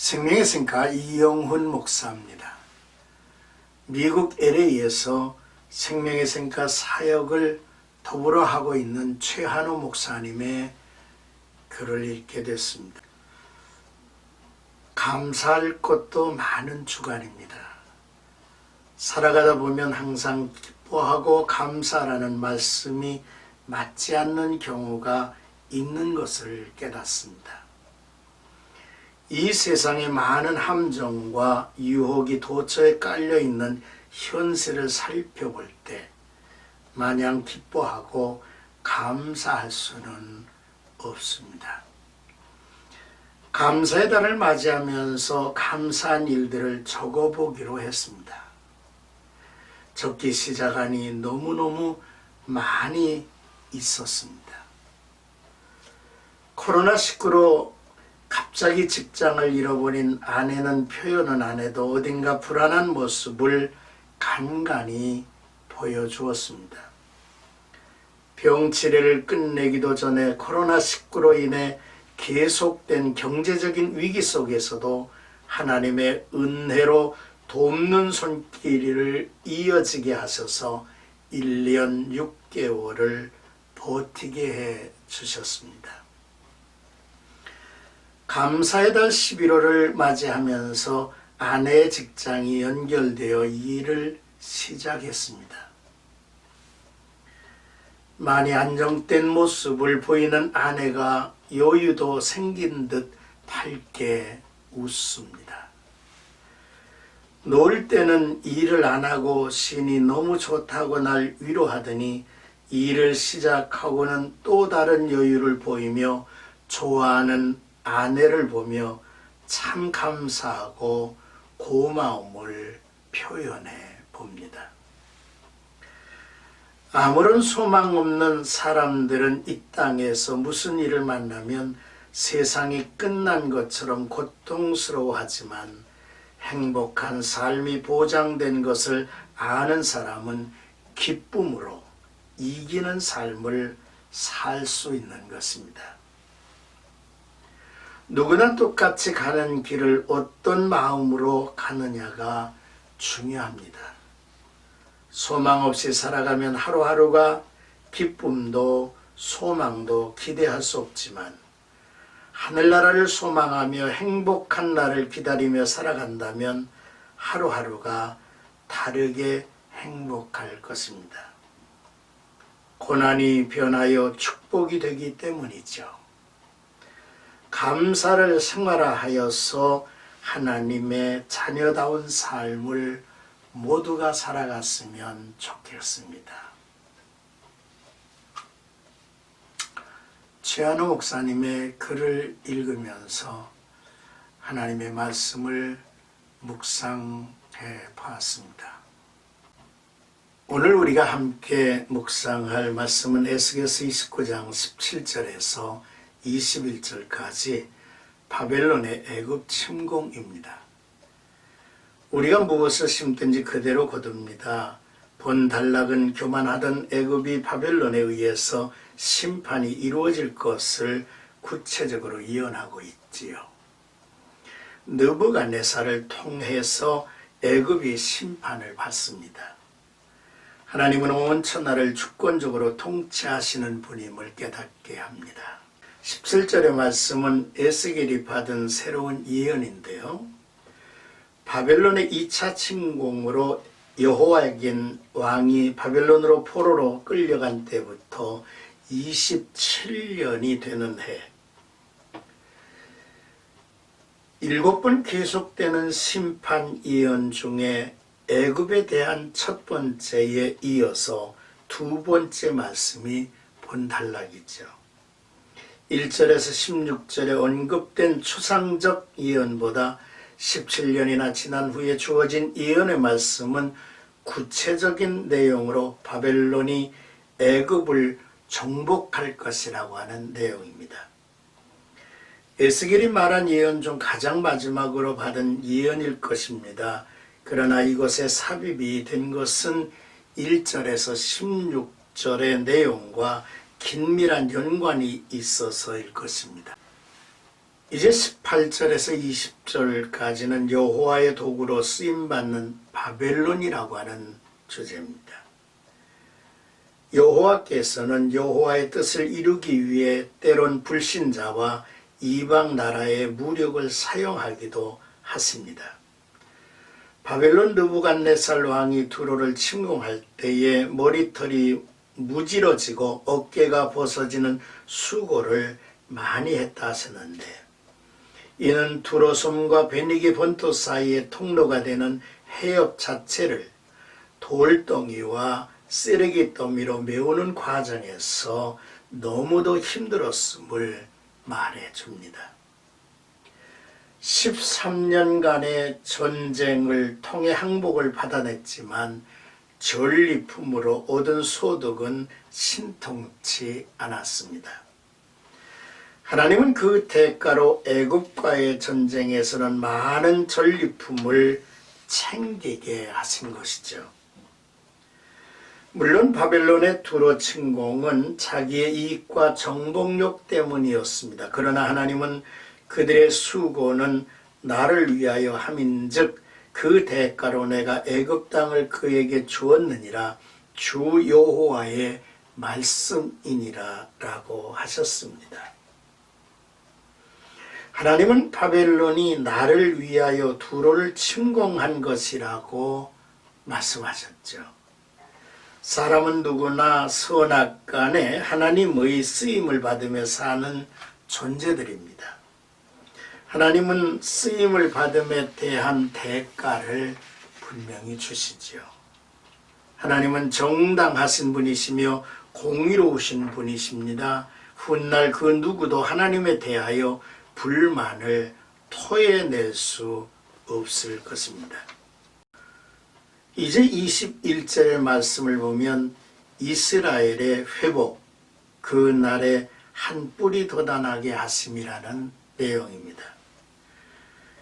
생명의 생가 이영훈 목사입니다. 미국 LA에서 생명의 생가 사역을 더불어 하고 있는 최한호 목사님의 글을 읽게 됐습니다. 감사할 것도 많은 주간입니다. 살아가다 보면 항상 기뻐하고 감사라는 말씀이 맞지 않는 경우가 있는 것을 깨닫습니다. 이 세상에 많은 함정과 유혹이 도처에 깔려 있는 현실을 살펴볼 때 마냥 기뻐하고 감사할 수는 없습니다. 감사의 달을 맞이하면서 감사한 일들을 적어보기로 했습니다. 적기 시작하니 너무너무 많이 있었습니다. 코로나19로 갑자기 직장을 잃어버린 아내는 표현은 안 해도 어딘가 불안한 모습을 간간히 보여주었습니다. 병 치료를 끝내기도 전에 코로나19로 인해 계속된 경제적인 위기 속에서도 하나님의 은혜로 돕는 손길을 이어지게 하셔서 1년 6개월을 버티게 해 주셨습니다. 감사의 달 11월을 맞이하면서 아내의 직장이 연결되어 일을 시작했습니다. 많이 안정된 모습을 보이는 아내가 여유도 생긴 듯 밝게 웃습니다. 놀 때는 일을 안 하고 신이 너무 좋다고 날 위로하더니 일을 시작하고는 또 다른 여유를 보이며 좋아하는 아내를 보며 참 감사하고 고마움을 표현해 봅니다. 아무런 소망 없는 사람들은 이 땅에서 무슨 일을 만나면 세상이 끝난 것처럼 고통스러워하지만 행복한 삶이 보장된 것을 아는 사람은 기쁨으로 이기는 삶을 살 수 있는 것입니다. 누구나 똑같이 가는 길을 어떤 마음으로 가느냐가 중요합니다. 소망 없이 살아가면 하루하루가 기쁨도 소망도 기대할 수 없지만 하늘나라를 소망하며 행복한 날을 기다리며 살아간다면 하루하루가 다르게 행복할 것입니다. 고난이 변하여 축복이 되기 때문이죠. 감사를 생활화하여서 하나님의 자녀다운 삶을 모두가 살아갔으면 좋겠습니다. 최한호 목사님의 글을 읽으면서 하나님의 말씀을 묵상해 보았습니다. 오늘 우리가 함께 묵상할 말씀은 에스겔서 29장 17절에서 21절까지 바벨론의 애굽 침공입니다. 우리가 무엇을 심든지 그대로 거둡니다. 본 단락은 교만하던 애굽이 바벨론에 의해서 심판이 이루어질 것을 구체적으로 예언하고 있지요. 느부갓네살을 통해서 애굽이 심판을 받습니다. 하나님은 온 천하를 주권적으로 통치하시는 분임을 깨닫게 합니다. 17절의 말씀은 에스겔이 받은 새로운 예언인데요. 바벨론의 2차 침공으로 여호와긴 왕이 바벨론으로 포로로 끌려간 때부터 27년이 되는 해 일곱 번 계속되는 심판 예언 중에 애굽에 대한 첫 번째에 이어서 두 번째 말씀이 본단락이죠. 1절에서 16절에 언급된 추상적 예언보다 17년이나 지난 후에 주어진 예언의 말씀은 구체적인 내용으로 바벨론이 애굽을 정복할 것이라고 하는 내용입니다. 에스겔이 말한 예언 중 가장 마지막으로 받은 예언일 것입니다. 그러나 이것에 삽입이 된 것은 1절에서 16절의 내용과 긴밀한 연관이 있어서일 것입니다. 이제 18절에서 20절까지는 여호와의 도구로 쓰임 받는 바벨론이라고 하는 주제입니다. 여호와께서는 여호와의 뜻을 이루기 위해 때론 불신자와 이방 나라의 무력을 사용하기도 하십니다. 바벨론 느부갓네살 왕이 두로를 침공할 때에 머리털이 무지러지고 어깨가 벗어지는 수고를 많이 했다 하셨는데 이는 두로섬과 베니기 본토 사이의 통로가 되는 해협 자체를 돌덩이와 쓰레기 더미로 메우는 과정에서 너무도 힘들었음을 말해 줍니다. 13년간의 전쟁을 통해 항복을 받아냈지만 전리품으로 얻은 소득은 신통치 않았습니다. 하나님은 그 대가로 애굽과의 전쟁에서는 많은 전리품을 챙기게 하신 것이죠. 물론 바벨론의 두로 침공은 자기의 이익과 정복욕 때문이었습니다. 그러나 하나님은 그들의 수고는 나를 위하여 함인즉 그 대가로 내가 애굽 땅을 그에게 주었느니라 주 여호와의 말씀이니라라고 하셨습니다. 하나님은 바벨론이 나를 위하여 두로를 침공한 것이라고 말씀하셨죠. 사람은 누구나 선악간에 하나님의 쓰임을 받으며 사는 존재들입니다. 하나님은 쓰임을 받음에 대한 대가를 분명히 주시지요. 하나님은 정당하신 분이시며 공의로우신 분이십니다. 훗날 그 누구도 하나님에 대하여 불만을 토해낼 수 없을 것입니다. 이제 21절의 말씀을 보면 이스라엘의 회복, 그 날에 한 뿌리 돋아나게 하심이라는 내용입니다.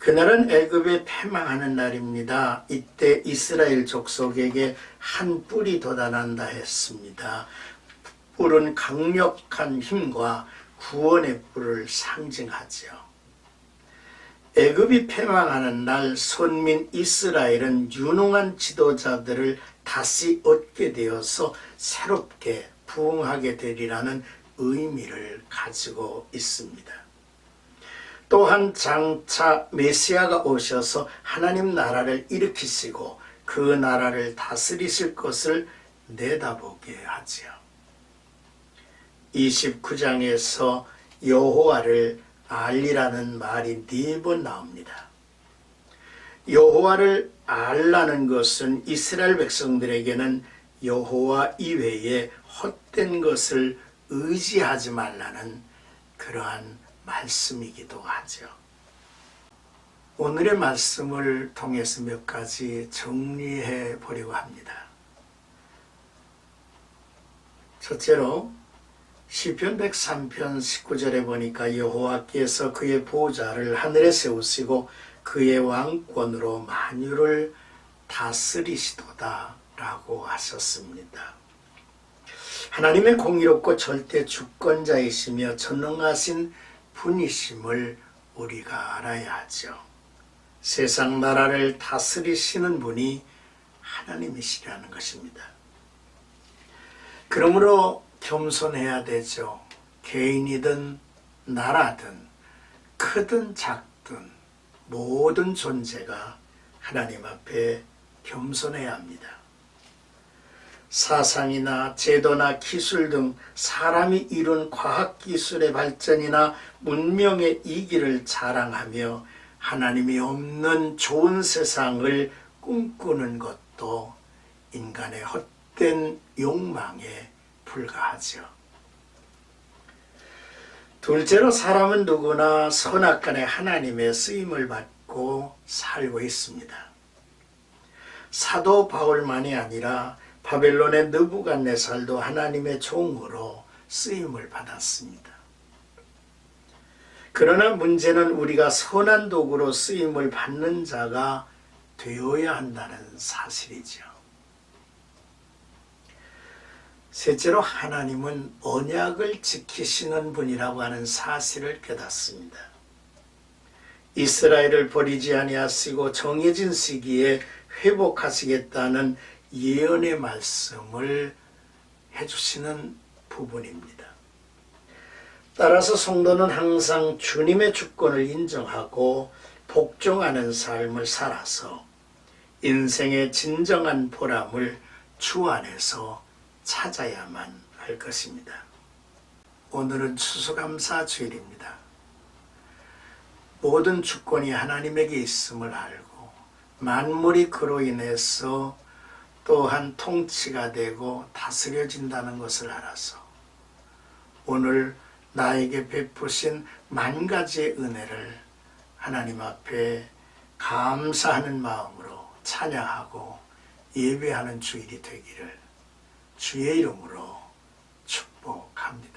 그날은 애굽에 패망하는 날입니다. 이때 이스라엘 족속에게 한 뿔이 돋아난다 했습니다. 뿔은 강력한 힘과 구원의 뿔을 상징하지요. 애굽이 패망하는 날 선민 이스라엘은 유능한 지도자들을 다시 얻게 되어서 새롭게 부흥하게 되리라는 의미를 가지고 있습니다. 또한 장차 메시아가 오셔서 하나님 나라를 일으키시고 그 나라를 다스리실 것을 내다보게 하지요. 29장에서 여호와를 알리라는 말이 네 번 나옵니다. 여호와를 알라는 것은 이스라엘 백성들에게는 여호와 이외에 헛된 것을 의지하지 말라는 그러한 말씀이기도 하죠. 오늘의 말씀을 통해서 몇 가지 정리해 보려고 합니다. 첫째로 시편 103편 19절에 보니까 여호와께서 그의 보좌를 하늘에 세우시고 그의 왕권으로 만유를 다스리시도다 라고 하셨습니다. 하나님의 공의롭고 절대 주권자이시며 전능하신 분이심을 우리가 알아야 하죠. 세상 나라를 다스리시는 분이 하나님이시라는 것입니다. 그러므로 겸손해야 되죠. 개인이든 나라든 크든 작든 모든 존재가 하나님 앞에 겸손해야 합니다. 사상이나 제도나 기술 등 사람이 이룬 과학기술의 발전이나 문명의 이기를 자랑하며 하나님이 없는 좋은 세상을 꿈꾸는 것도 인간의 헛된 욕망에 불과하죠. 둘째로 사람은 누구나 선악간에 하나님의 쓰임을 받고 살고 있습니다. 사도 바울만이 아니라 바벨론의 느부갓네살도 하나님의 종으로 쓰임을 받았습니다. 그러나 문제는 우리가 선한 도구로 쓰임을 받는 자가 되어야 한다는 사실이죠. 셋째로 하나님은 언약을 지키시는 분이라고 하는 사실을 깨닫습니다. 이스라엘을 버리지 아니하시고 정해진 시기에 회복하시겠다는 예언의 말씀을 해주시는 부분입니다. 따라서 성도는 항상 주님의 주권을 인정하고 복종하는 삶을 살아서 인생의 진정한 보람을 주 안에서 찾아야만 할 것입니다. 오늘은 추수감사 주일입니다. 모든 주권이 하나님에게 있음을 알고 만물이 그로 인해서 또한 통치가 되고 다스려진다는 것을 알아서 오늘 나에게 베푸신 만 가지의 은혜를 하나님 앞에 감사하는 마음으로 찬양하고 예배하는 주일이 되기를 주의 이름으로 축복합니다.